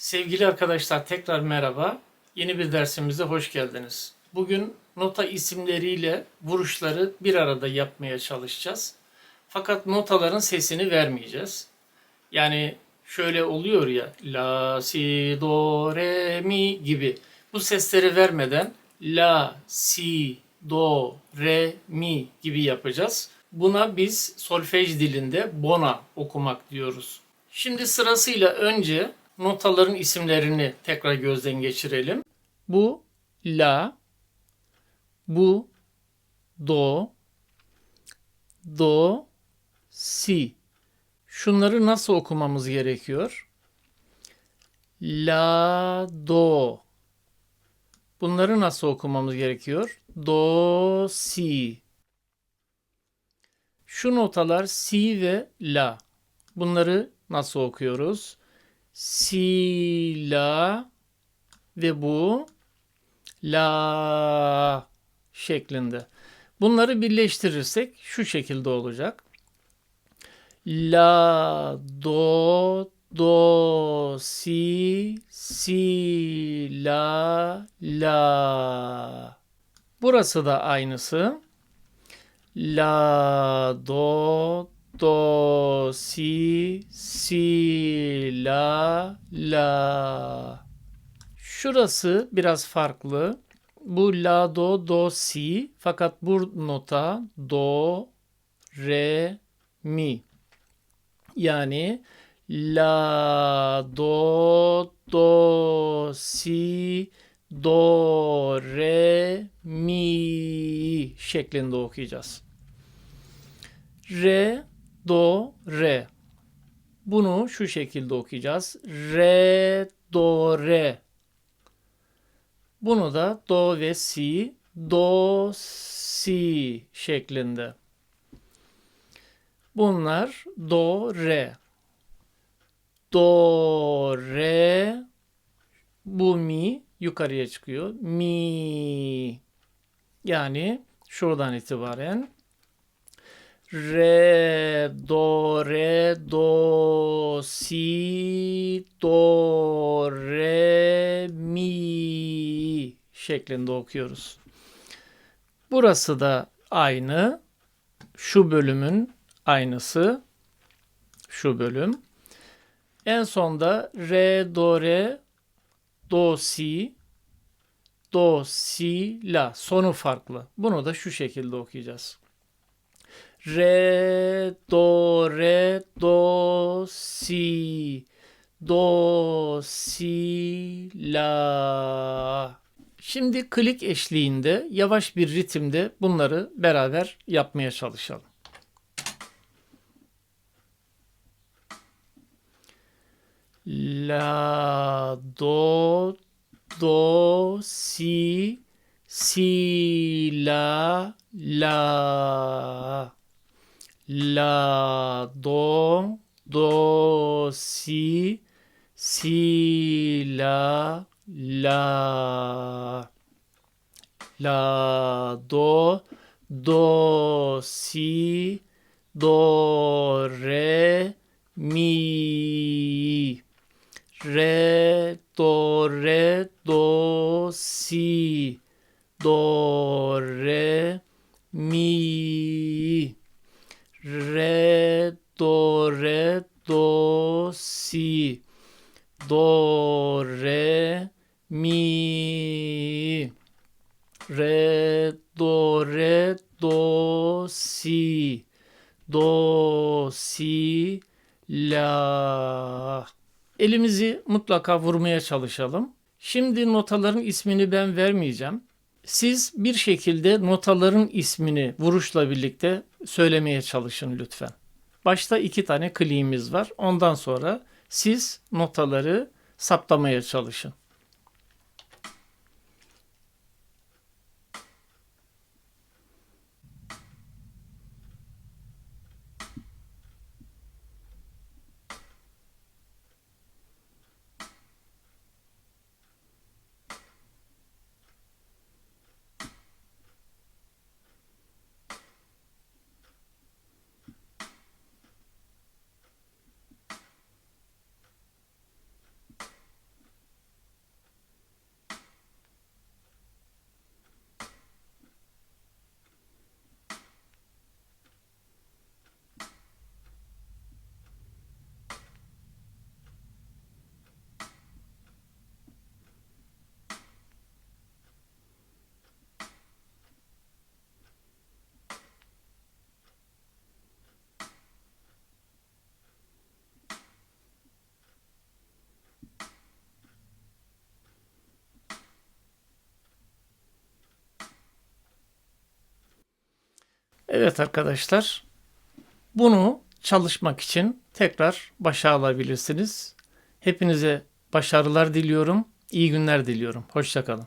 Sevgili arkadaşlar tekrar merhaba. Yeni bir dersimize hoş geldiniz. Bugün nota isimleriyle vuruşları bir arada yapmaya çalışacağız. Fakat notaların sesini vermeyeceğiz. Yani şöyle oluyor ya la si do re mi gibi. Bu sesleri vermeden la si do re mi gibi yapacağız. Buna biz solfej dilinde bona okumak diyoruz. Şimdi sırasıyla önce notaların isimlerini tekrar gözden geçirelim. Bu la, bu do, do, si. Şunları nasıl okumamız gerekiyor? La, do. Bunları nasıl okumamız gerekiyor? Do, si. Şu notalar si ve la. Bunları nasıl okuyoruz? Si, la ve bu la şeklinde. Bunları birleştirirsek şu şekilde olacak. La, do, do, si, si, la, la. Burası da aynısı. La, do, do, si, si, la, la. Şurası biraz farklı. Bu la, do, do, si. Fakat bu nota do, re, mi. Yani la, do, do, si, do, re, mi şeklinde okuyacağız. Re, do, re. Bunu şu şekilde okuyacağız. Re, do, re. Bunu da do ve si, do, si şeklinde. Bunlar do, re. Do, re. Bu mi yukarıya çıkıyor. Mi. Yani şuradan itibaren re, do, re, do, si, do, re, mi şeklinde okuyoruz. Burası da aynı. Şu bölümün aynısı. Şu bölüm. En sonda re, do, re, do, si, do, si, la. Sonu farklı. Bunu da şu şekilde okuyacağız. Re, do, re, do, si, do, si, la. Şimdi klik eşliğinde yavaş bir ritimde bunları beraber yapmaya çalışalım. La, do, do, si, si, la, la. La, do, do, si, si, la, la. La, do, do, si, do, re, mi. Re, do, re, do, si, do, re, mi. Do, re, do, si, do, re, mi. Re, do, re, do, si, do, si, la. Elimizi mutlaka vurmaya çalışalım. Şimdi notaların ismini ben vermeyeceğim. Siz bir şekilde notaların ismini vuruşla birlikte söylemeye çalışın lütfen. Başta iki tane kliğimiz var. Ondan sonra siz notaları saptamaya çalışın. Evet arkadaşlar. Bunu çalışmak için tekrar başa alabilirsiniz. Hepinize başarılar diliyorum. İyi günler diliyorum. Hoşçakalın.